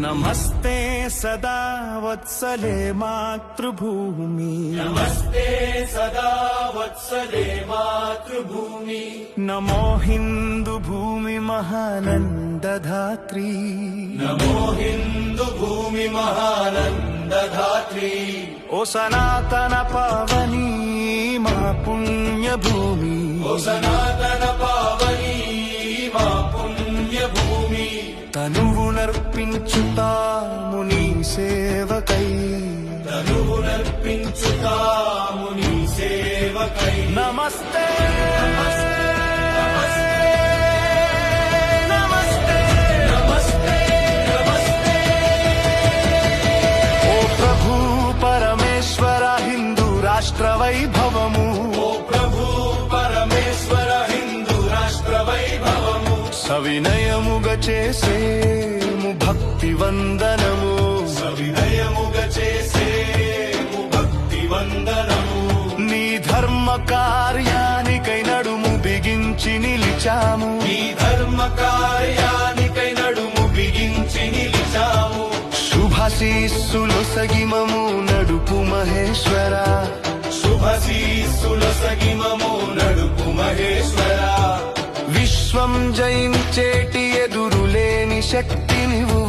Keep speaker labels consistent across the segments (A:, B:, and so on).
A: నమస్తే సదా వత్సలే మాతృభూమి.
B: నమస్తే సదా వత్సలే మాతృభూమి.
A: నమో హిందూ భూమి మహానందధాత్రీ.
B: నమో హిందూ భూమి మహానందధాత్రి.
A: ఓ సనాతన పావని మా పుణ్యభూమి.
B: ఓ సనాతన
A: నర్పించుతాము నీ సేవకై.
B: తనువు నర్పించుతాము నీ సేవకై.
A: నమస్తే. నమస్తే.
B: నమస్తే. నమస్తే.
A: ఓ ప్రభు పరమేశ్వర హిందూ రాష్ట్ర వైభవము సవినయముగ చేసేము భక్తి వందనము.
B: సవినయముగ చేసేము భక్తి వందనము
A: నీ ధర్మ కార్యానికై నడుము బిగించి నిలిచాము.
B: నీ ధర్మ కార్యానికై నడుము బిగించి నిలిచాము
A: శుభశీస్సులు సగిమము నడుపు మహేశ్వర.
B: శుభశీస్సులు సగిమము నడుపు మహేశ్వర
A: జయించేటి ఎదురులేని శక్తి నువ్వు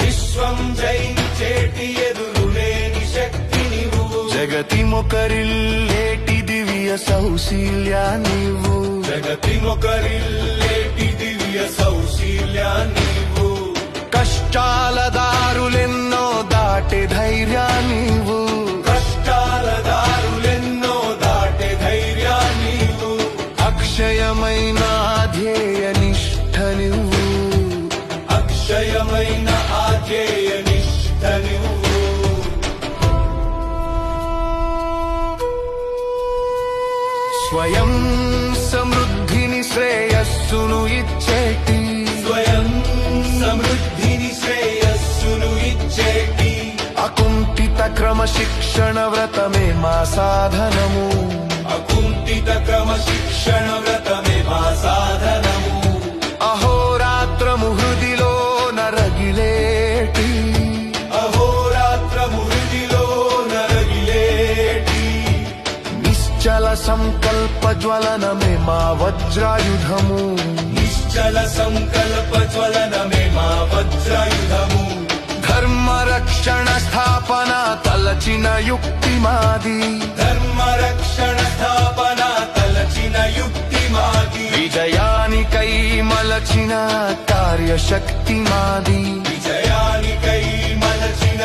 B: విశ్వం జయించేటి ఎదురులేని శక్తి నీవు
A: జగతి మొకరిల్లేటి దివ్య సౌశీల్య నీవు
B: జగతి మొకరిల్లేటి దివ్య సౌశీల్య నీవు
A: కష్టాల దారులెన్నో దాటే ధైర్యా నీవు
B: కష్టాల దారులెన్నో దాటే ధైర్యా నీవు
A: అక్షయమైన ధ్యేయ నువ్వు
B: అక్షయమైన ఆధ్యేయ నిష్ఠ నువ్వు
A: స్వయం సమృద్ధిని శ్రేయస్సును ఇచ్చేటి.
B: స్వయం సమృద్ధిని శ్రేయస్సును ఇచ్చేటి.
A: అకుంఠిత క్రమశిక్షణ వ్రతమే మా సాధనము
B: అకుంఠిత క్రమశిక్షణ వ్రతమే మా
A: సాధన సంకల్ప జ్వలనమే మా వజ్రాయుధము.
B: నిశ్చల సంకల్ప జ్వలనమే మా వజ్రాయుధము.
A: ధర్మ రక్షణ స్థాపన తలచిన యుక్తి మాది.
B: ధర్మ రక్షణ స్థాపన తలచిన యుక్తి మాది.
A: విజయానికై మలచిన కార్యశక్తి మాది.
B: విజయానికై మలచిన